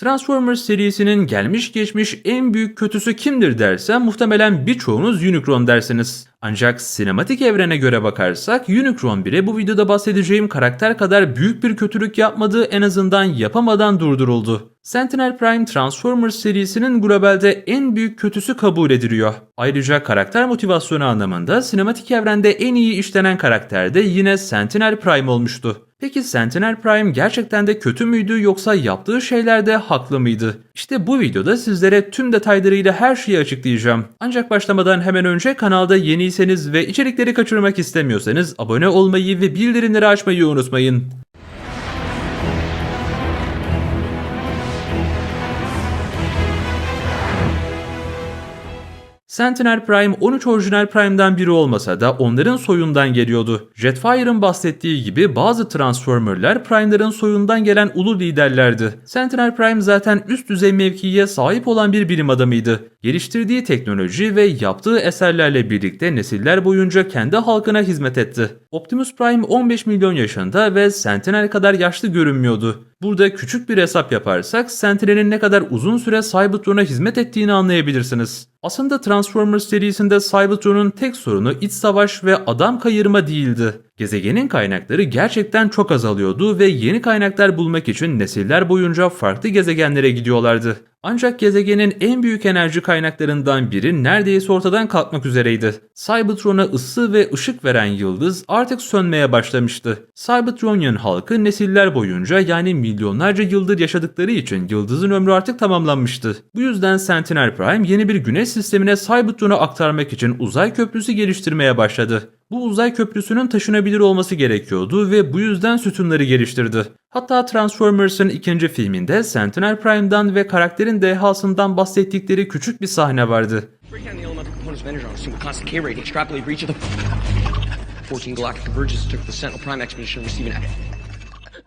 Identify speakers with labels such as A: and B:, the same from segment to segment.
A: Transformers serisinin gelmiş geçmiş en büyük kötüsü kimdir dersen muhtemelen birçoğunuz Unicron dersiniz. Ancak sinematik evrene göre bakarsak Unicron bile bu videoda bahsedeceğim karakter kadar büyük bir kötülük yapmadığı en azından yapamadan durduruldu. Sentinel Prime Transformers serisinin globalde en büyük kötüsü kabul ediliyor. Ayrıca karakter motivasyonu anlamında sinematik evrende en iyi işlenen karakter de yine Sentinel Prime olmuştu. Peki Sentinel Prime gerçekten de kötü müydü yoksa yaptığı şeylerde haklı mıydı? İşte bu videoda sizlere tüm detaylarıyla her şeyi açıklayacağım. Ancak başlamadan hemen önce kanalda yeniyseniz ve içerikleri kaçırmak istemiyorsanız abone olmayı ve bildirimleri açmayı unutmayın. Sentinel Prime 13 orijinal Prime'den biri olmasa da onların soyundan geliyordu. Jetfire'ın bahsettiği gibi bazı Transformer'lar Prime'ların soyundan gelen ulu liderlerdi. Sentinel Prime zaten üst düzey mevkiye sahip olan bir bilim adamıydı. Geliştirdiği teknoloji ve yaptığı eserlerle birlikte nesiller boyunca kendi halkına hizmet etti. Optimus Prime 15 milyon yaşında ve Sentinel kadar yaşlı görünmüyordu. Burada küçük bir hesap yaparsak Sentinel'in ne kadar uzun süre Cybertron'a hizmet ettiğini anlayabilirsiniz. Aslında Transformers serisinde Cybertron'un tek sorunu iç savaş ve adam kayırma değildi. Gezegenin kaynakları gerçekten çok azalıyordu ve yeni kaynaklar bulmak için nesiller boyunca farklı gezegenlere gidiyorlardı. Ancak gezegenin en büyük enerji kaynaklarından biri neredeyse ortadan kalkmak üzereydi. Cybertron'a ısı ve ışık veren yıldız artık sönmeye başlamıştı. Cybertronian halkı nesiller boyunca yani milyonlarca yıldır yaşadıkları için yıldızın ömrü artık tamamlanmıştı. Bu yüzden Sentinel Prime yeni bir güneş sistemine Cybertron'u aktarmak için uzay köprüsü geliştirmeye başladı. Bu uzay köprüsünün taşınabilir olması gerekiyordu ve bu yüzden sütunları geliştirdi. Hatta Transformers'ın ikinci filminde Sentinel Prime'dan ve karakterin dehasından bahsettikleri küçük bir sahne vardı.
B: Break down the elemental components of Energon, assume a constant K rating, extrapolate for each of them. 14 galactic convergences took the Sentinel Prime expedition to receive an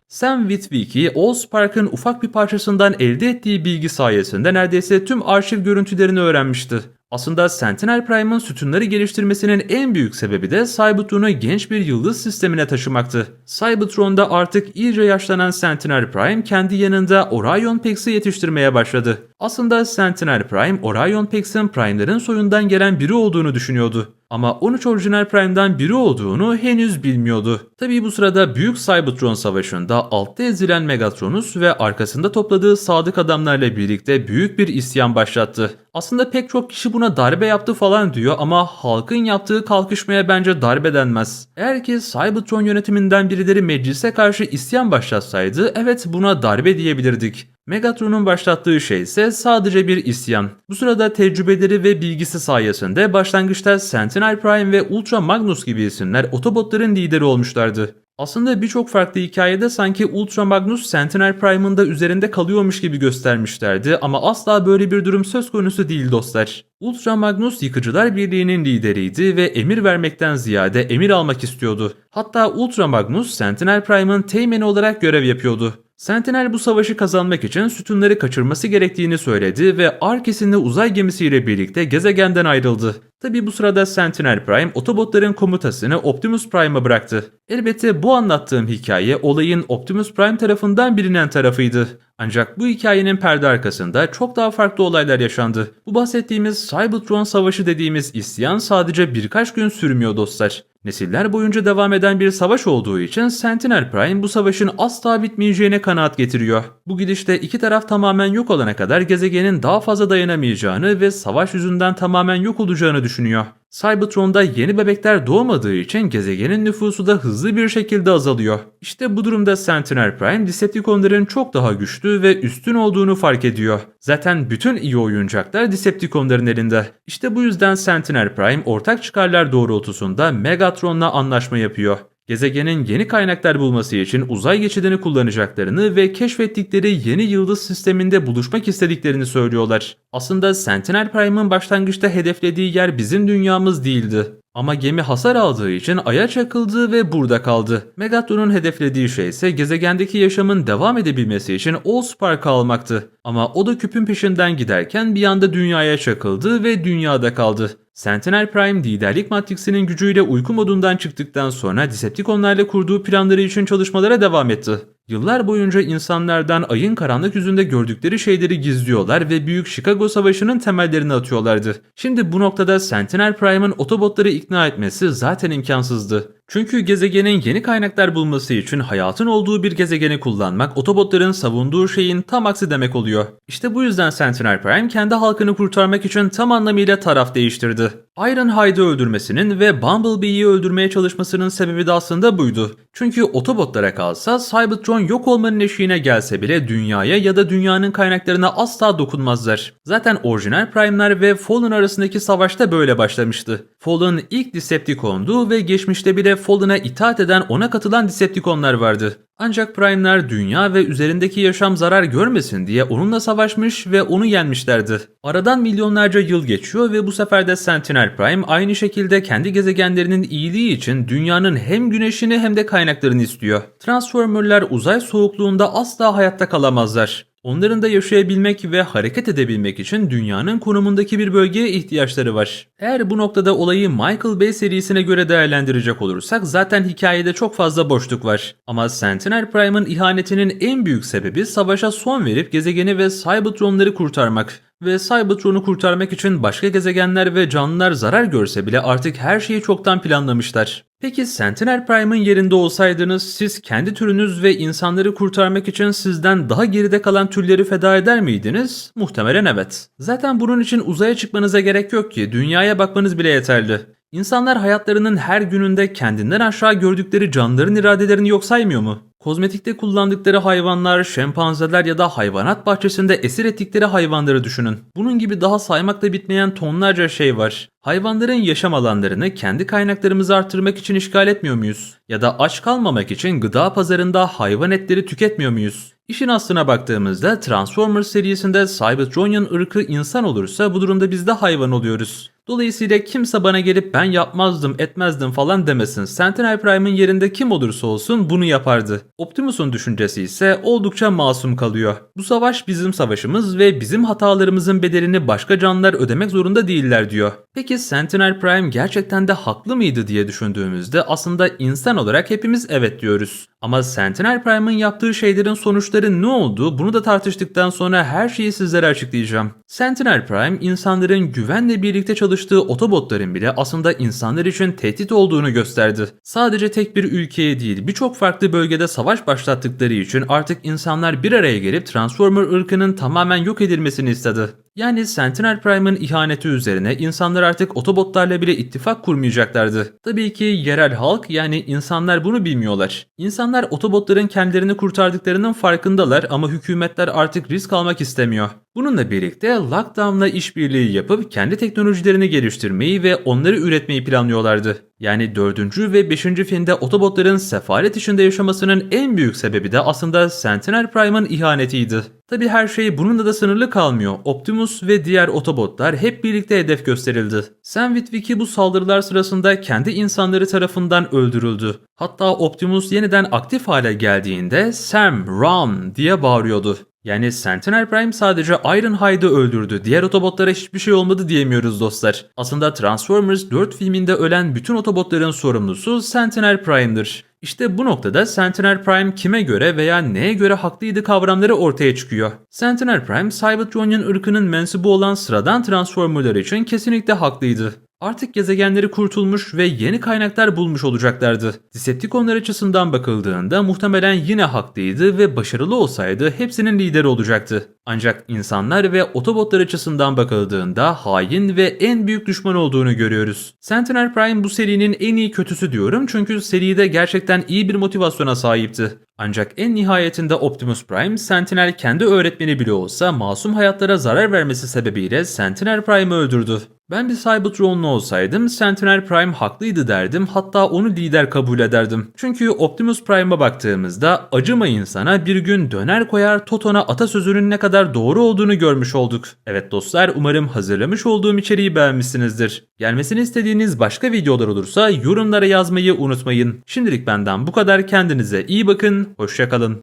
A: Sam Witwicky, Allspark'ın ufak bir parçasından elde ettiği bilgi sayesinde neredeyse tüm arşiv görüntülerini öğrenmişti. Aslında Sentinel Prime'ın sütunları geliştirmesinin en büyük sebebi de Cybertron'u genç bir yıldız sistemine taşımaktı. Cybertron'da artık iyice yaşlanan Sentinel Prime kendi yanında Orion Pax'ı yetiştirmeye başladı. Aslında Sentinel Prime, Orion Pax'ın Prime'ların soyundan gelen biri olduğunu düşünüyordu. Ama 13 orijinal Prime'dan biri olduğunu henüz bilmiyordu. Tabii bu sırada Büyük Cybertron Savaşı'nda altta ezilen Megatronus ve arkasında topladığı sadık adamlarla birlikte büyük bir isyan başlattı. Aslında pek çok kişi buna darbe yaptı falan diyor ama halkın yaptığı kalkışmaya bence darbe denmez. Eğer ki Cybertron yönetiminden birileri meclise karşı isyan başlatsaydı evet buna darbe diyebilirdik. Megatron'un başlattığı şey ise sadece bir isyan. Bu sırada tecrübeleri ve bilgisi sayesinde başlangıçta Sentinel Prime ve Ultra Magnus gibi isimler Autobotların lideri olmuşlardı. Aslında birçok farklı hikayede sanki Ultra Magnus Sentinel Prime'ın da üzerinde kalıyormuş gibi göstermişlerdi ama asla böyle bir durum söz konusu değil dostlar. Ultra Magnus Yıkıcılar Birliği'nin lideriydi ve emir vermekten ziyade emir almak istiyordu. Hatta Ultra Magnus Sentinel Prime'ın teğmeni olarak görev yapıyordu. Sentinel bu savaşı kazanmak için sütunları kaçırması gerektiğini söyledi ve Arkes'inle uzay gemisiyle birlikte gezegenden ayrıldı. Tabi bu sırada Sentinel Prime Autobotların komutasını Optimus Prime'a bıraktı. Elbette bu anlattığım hikaye olayın Optimus Prime tarafından bilinen tarafıydı. Ancak bu hikayenin perde arkasında çok daha farklı olaylar yaşandı. Bu bahsettiğimiz Cybertron Savaşı dediğimiz isyan sadece birkaç gün sürmüyor dostlar. Nesiller boyunca devam eden bir savaş olduğu için Sentinel Prime bu savaşın asla bitmeyeceğine kanaat getiriyor. Bu gidişte iki taraf tamamen yok olana kadar gezegenin daha fazla dayanamayacağını ve savaş yüzünden tamamen yok olacağını düşünüyor. Cybertron'da yeni bebekler doğmadığı için gezegenin nüfusu da hızlı bir şekilde azalıyor. İşte bu durumda Sentinel Prime Decepticonların çok daha güçlü ve üstün olduğunu fark ediyor. Zaten bütün iyi oyuncaklar Decepticonların elinde. İşte bu yüzden Sentinel Prime ortak çıkarlar doğrultusunda Megatron'la anlaşma yapıyor. Gezegenin yeni kaynaklar bulması için uzay geçidini kullanacaklarını ve keşfettikleri yeni yıldız sisteminde buluşmak istediklerini söylüyorlar. Aslında Sentinel Prime'ın başlangıçta hedeflediği yer bizim dünyamız değildi. Ama gemi hasar aldığı için aya çakıldı ve burada kaldı. Megatron'un hedeflediği şey ise gezegendeki yaşamın devam edebilmesi için Allspark'ı almaktı. Ama o da küpün peşinden giderken bir anda dünyaya çakıldı ve dünyada kaldı. Sentinel Prime liderlik matriksinin gücüyle uyku modundan çıktıktan sonra Decepticonlarla kurduğu planları için çalışmalara devam etti. Yıllar boyunca insanlardan ayın karanlık yüzünde gördükleri şeyleri gizliyorlar ve Büyük Chicago Savaşı'nın temellerini atıyorlardı. Şimdi bu noktada Sentinel Prime'ın otobotları ikna etmesi zaten imkansızdı. Çünkü gezegenin yeni kaynaklar bulması için hayatın olduğu bir gezegeni kullanmak otobotların savunduğu şeyin tam aksi demek oluyor. İşte bu yüzden Sentinel Prime kendi halkını kurtarmak için tam anlamıyla taraf değiştirdi. Ironhide'ı öldürmesinin ve Bumblebee'yi öldürmeye çalışmasının sebebi de aslında buydu. Çünkü otobotlara kalsa Cybertron yok olmanın eşiğine gelse bile dünyaya ya da dünyanın kaynaklarına asla dokunmazlar. Zaten orijinal Prime'ler ve Fallen arasındaki savaşta böyle başlamıştı. Fallen ilk Decepticon'du ve geçmişte bile Fallen'a itaat eden ona katılan Decepticonlar vardı. Ancak Prime'ler dünya ve üzerindeki yaşam zarar görmesin diye onunla savaşmış ve onu yenmişlerdi. Aradan milyonlarca yıl geçiyor ve bu sefer de Sentinel Prime aynı şekilde kendi gezegenlerinin iyiliği için dünyanın hem güneşini hem de kaynaklarını istiyor. Transformerlar uzay soğukluğunda asla hayatta kalamazlar. Onların da yaşayabilmek ve hareket edebilmek için dünyanın konumundaki bir bölgeye ihtiyaçları var. Eğer bu noktada olayı Michael Bay serisine göre değerlendirecek olursak zaten hikayede çok fazla boşluk var. Ama Sentinel Prime'ın ihanetinin en büyük sebebi savaşa son verip gezegeni ve Cybertronları kurtarmak. Ve Cybertron'u kurtarmak için başka gezegenler ve canlılar zarar görse bile artık her şeyi çoktan planlamışlar. Peki Sentinel Prime'ın yerinde olsaydınız siz kendi türünüz ve insanları kurtarmak için sizden daha geride kalan türleri feda eder miydiniz? Muhtemelen evet. Zaten bunun için uzaya çıkmanıza gerek yok ki dünyaya bakmanız bile yeterli. İnsanlar hayatlarının her gününde kendinden aşağı gördükleri canlıların iradelerini yok saymıyor mu? Kozmetikte kullandıkları hayvanlar, şempanzeler ya da hayvanat bahçesinde esir ettikleri hayvanları düşünün. Bunun gibi daha saymakla bitmeyen tonlarca şey var. Hayvanların yaşam alanlarını kendi kaynaklarımızı artırmak için işgal etmiyor muyuz? Ya da aç kalmamak için gıda pazarında hayvan etleri tüketmiyor muyuz? İşin aslına baktığımızda Transformers serisinde Cybertronian ırkı insan olursa bu durumda biz de hayvan oluyoruz. Dolayısıyla kimse bana gelip ben yapmazdım etmezdim falan demesin. Sentinel Prime'ın yerinde kim olursa olsun bunu yapardı. Optimus'un düşüncesi ise oldukça masum kalıyor. Bu savaş bizim savaşımız ve bizim hatalarımızın bedelini başka canlılar ödemek zorunda değiller diyor. Peki Sentinel Prime gerçekten de haklı mıydı diye düşündüğümüzde aslında insan olarak hepimiz evet diyoruz. Ama Sentinel Prime'ın yaptığı şeylerin sonuçları ne oldu bunu da tartıştıktan sonra her şeyi sizlere açıklayacağım. Sentinel Prime insanların güvenle birlikte çalıştığı otobotların bile aslında insanlar için tehdit olduğunu gösterdi. Sadece tek bir ülkeye değil birçok farklı bölgede savaş başlattıkları için artık insanlar bir araya gelip Transformer ırkının tamamen yok edilmesini istedi. Yani Sentinel Prime'ın ihaneti üzerine insanlar artık otobotlarla bile ittifak kurmayacaklardı. Tabii ki yerel halk yani insanlar bunu bilmiyorlar. İnsanlar otobotların kendilerini kurtardıklarının farkındalar ama hükümetler artık risk almak istemiyor. Bununla birlikte Lockdown'la işbirliği yapıp kendi teknolojilerini geliştirmeyi ve onları üretmeyi planlıyorlardı. Yani 4. ve 5. filmde otobotların sefalet içinde yaşamasının en büyük sebebi de aslında Sentinel Prime'ın ihanetiydi. Tabi her şey bununla da sınırlı kalmıyor. Optimus ve diğer otobotlar hep birlikte hedef gösterildi. Sam Witwicky bu saldırılar sırasında kendi insanları tarafından öldürüldü. Hatta Optimus yeniden aktif hale geldiğinde Sam, run diye bağırıyordu. Yani Sentinel Prime sadece Ironhide'ı öldürdü. Diğer otobotlara hiçbir şey olmadı diyemiyoruz dostlar. Aslında Transformers 4 filminde ölen bütün otobotların sorumlusu Sentinel Prime'dır. İşte bu noktada Sentinel Prime kime göre veya neye göre haklıydı kavramları ortaya çıkıyor. Sentinel Prime, Cybertronian ırkının mensubu olan sıradan Transformerlar için kesinlikle haklıydı. Artık gezegenleri kurtulmuş ve yeni kaynaklar bulmuş olacaklardı. Decepticonlar açısından bakıldığında muhtemelen yine haklıydı ve başarılı olsaydı hepsinin lideri olacaktı. Ancak insanlar ve otobotlar açısından bakıldığında hain ve en büyük düşman olduğunu görüyoruz. Sentinel Prime bu serinin en iyi kötüsü diyorum çünkü seride gerçekten iyi bir motivasyona sahipti. Ancak en nihayetinde Optimus Prime, Sentinel kendi öğretmeni bile olsa masum hayatlara zarar vermesi sebebiyle Sentinel Prime'ı öldürdü. Ben bir Cybertron'lu olsaydım Sentinel Prime haklıydı derdim hatta onu lider kabul ederdim. Çünkü Optimus Prime'a baktığımızda acıma insana bir gün döner koyar Toton'a atasözünün ne kadar doğru olduğunu görmüş olduk. Evet dostlar umarım hazırlamış olduğum içeriği beğenmişsinizdir. Gelmesini istediğiniz başka videolar olursa yorumlara yazmayı unutmayın. Şimdilik benden bu kadar kendinize iyi bakın, hoşçakalın.